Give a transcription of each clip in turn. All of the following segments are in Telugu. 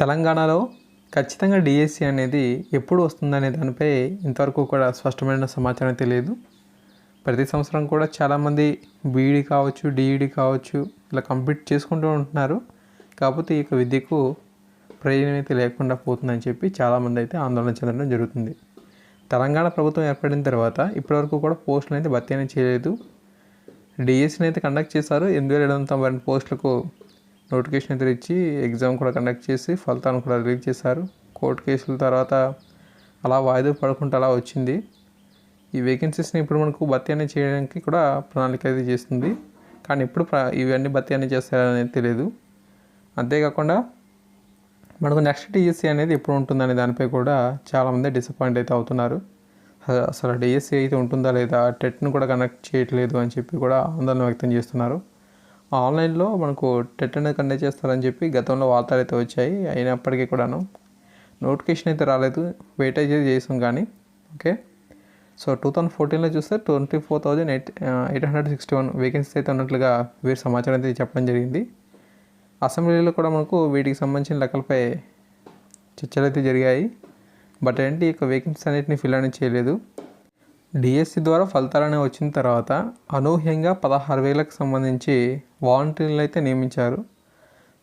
తెలంగాణలో ఖచ్చితంగా డిఎస్సి అనేది ఎప్పుడు వస్తుందనే దానిపై ఇంతవరకు కూడా స్పష్టమైన సమాచారం తెలియదు. ప్రతి సంవత్సరం కూడా చాలామంది బీఈడి కావచ్చు డిఈడి కావచ్చు ఇలా కంప్లీట్ చేసుకుంటూ ఉంటున్నారు. కాకపోతే ఈ యొక్క విద్యకు ప్రయోజనం అయితే లేకుండా పోతుందని చెప్పి చాలామంది అయితే ఆందోళన చెందడం జరుగుతుంది. తెలంగాణ ప్రభుత్వం ఏర్పడిన తర్వాత ఇప్పటివరకు కూడా పోస్టులు అయితే భర్తీ చేయలేదు. డిఎస్సిని అయితే కండక్ట్ చేశారు. ఎనిమిది వేల ఏడు వందల తొంభై రెండు పోస్టులకు నోటిఫికేషన్ అయితే ఇచ్చి ఎగ్జామ్ కూడా కండక్ట్ చేసి ఫలితాలను కూడా రిలీజ్ చేశారు. కోర్టు కేసుల తర్వాత అలా వాయిదా పడకుండా అలా వచ్చింది. ఈ వేకెన్సీస్ని ఇప్పుడు మనకు భర్తీ అనేది చేయడానికి కూడా ప్రణాళిక అయితే చేస్తుంది కానీ ఇప్పుడు ప్ర- ఇవన్నీ భర్తీ అనేది చేస్తారనేది తెలియదు. అంతేకాకుండా మనకు నెక్స్ట్ డిఎస్సి అనేది ఎప్పుడు ఉంటుందనే దానిపై కూడా చాలామంది డిసప్పాయింట్ అయితే అవుతున్నారు. అసలు డిఎస్సి అయితే ఉంటుందా లేదా టెట్ను కూడా కనెక్ట్ చేయట్లేదు అని చెప్పి కూడా ఆందోళన వ్యక్తం చేస్తున్నారు. ఆన్లైన్లో మనకు టెట్ అనేది కండక్ట్ చేస్తారని చెప్పి గతంలో వార్తలు అయితే వచ్చాయి. అయినప్పటికీ కూడాను నోటిఫికేషన్ అయితే రాలేదు. వెయిట్ అయితే చేసాం కానీ ఓకే. సో టూ థౌజండ్ ఫోర్టీన్లో చూస్తే twenty four thousand eight eight hundred sixty one vacancy అయితే ఉన్నట్లుగా వీరి సమాచారం అయితే చెప్పడం జరిగింది. అసెంబ్లీలో కూడా మనకు వీటికి సంబంధించిన లెక్కలపై చర్చలు అయితే జరిగాయి. బట్ ఏంటి యొక్క వేకెన్సీ అనేటిని ఫిల్ అనేది చేయలేదు. డిఎస్సి ద్వారా ఫలితాలనే వచ్చిన తర్వాత అనూహ్యంగా పదహారు వేలకు సంబంధించి వాలంటీర్లు అయితే నియమించారు.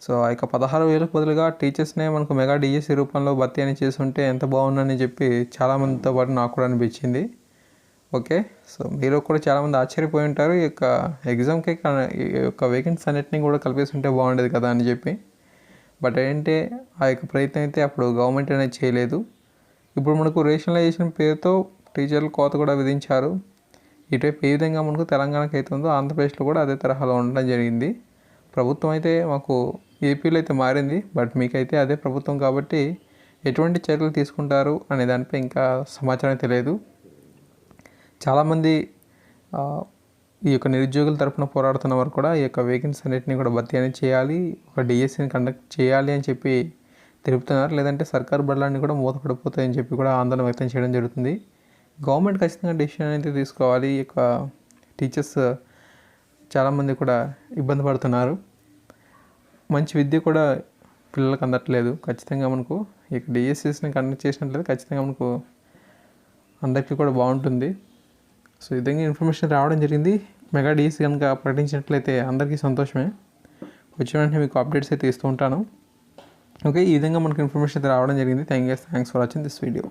సో ఆ యొక్క పదహారు వేలకు బదులుగా టీచర్స్నే మనకు మెగా డిఎస్సి రూపంలో భర్తీ అని చేసి ఉంటే ఎంత బాగుందని చెప్పి చాలామందితో పాటు నాకు కూడా అనిపించింది. ఓకే? సో మీరు కూడా చాలామంది ఆశ్చర్యపోయి ఉంటారు. ఈ యొక్క ఎగ్జామ్కి ఈ యొక్క వేకెన్సీ అన్నిటిని కూడా కలిపేసి ఉంటే బాగుండేది కదా అని చెప్పి. బట్ ఏంటంటే ఆ యొక్క ప్రయత్నం అయితే అప్పుడు గవర్నమెంట్ అనేది చేయలేదు. ఇప్పుడు మనకు రేషనలైజేషన్ పేరుతో టీచర్లు కోత కూడా విధించారు. ఇటువైపు ఏ విధంగా మనకు తెలంగాణకు అయితే ఉందో ఆంధ్రప్రదేశ్లో కూడా అదే తరహాలో ఉండడం జరిగింది. ప్రభుత్వం అయితే మాకు ఏపీలో అయితే మారింది. బట్ మీకైతే అదే ప్రభుత్వం కాబట్టి ఎటువంటి చర్యలు తీసుకుంటారు అనే దానిపై ఇంకా సమాచారం తెలియదు చాలామంది ఈ యొక్క నిరుద్యోగుల తరఫున పోరాడుతున్న వారు కూడా ఈ యొక్క వేకెన్సీ అన్నిటిని కూడా భర్తీ అనేది చేయాలి. ఒక డిఎస్సీని కండక్ట్ చేయాలి అని చెప్పి తెలుపుతున్నారు లేదంటే సర్కార్ బడులన్నీ కూడా మూతపడిపోతాయని చెప్పి కూడా ఆందోళన వ్యక్తం చేయడం జరుగుతుంది. గవర్నమెంట్ ఖచ్చితంగా డెసిషన్ అనేది తీసుకోవాలి. ఈ టీచర్స్ చాలామంది కూడా ఇబ్బంది పడుతున్నారు. మంచి విద్య కూడా పిల్లలకు అందట్లేదు. ఖచ్చితంగా మనకు ఈ డిఎస్సిస్ని కండక్ట్ చేసినట్లయితే ఖచ్చితంగా మనకు అందరికీ కూడా బాగుంటుంది. సో ఈ విధంగా ఇన్ఫర్మేషన్ రావడం జరిగింది. మెగా డిఎస్సి కనుక ప్రకటించినట్లయితే అందరికీ సంతోషమే. వచ్చిన వెంటనే మీకు అప్డేట్స్ అయితే ఇస్తూ ఉంటాను. ఓకే ఈ విధంగా మనకు ఇన్ఫర్మేషన్ అయితే రావడం జరిగింది. Thank you thanks for watching this video.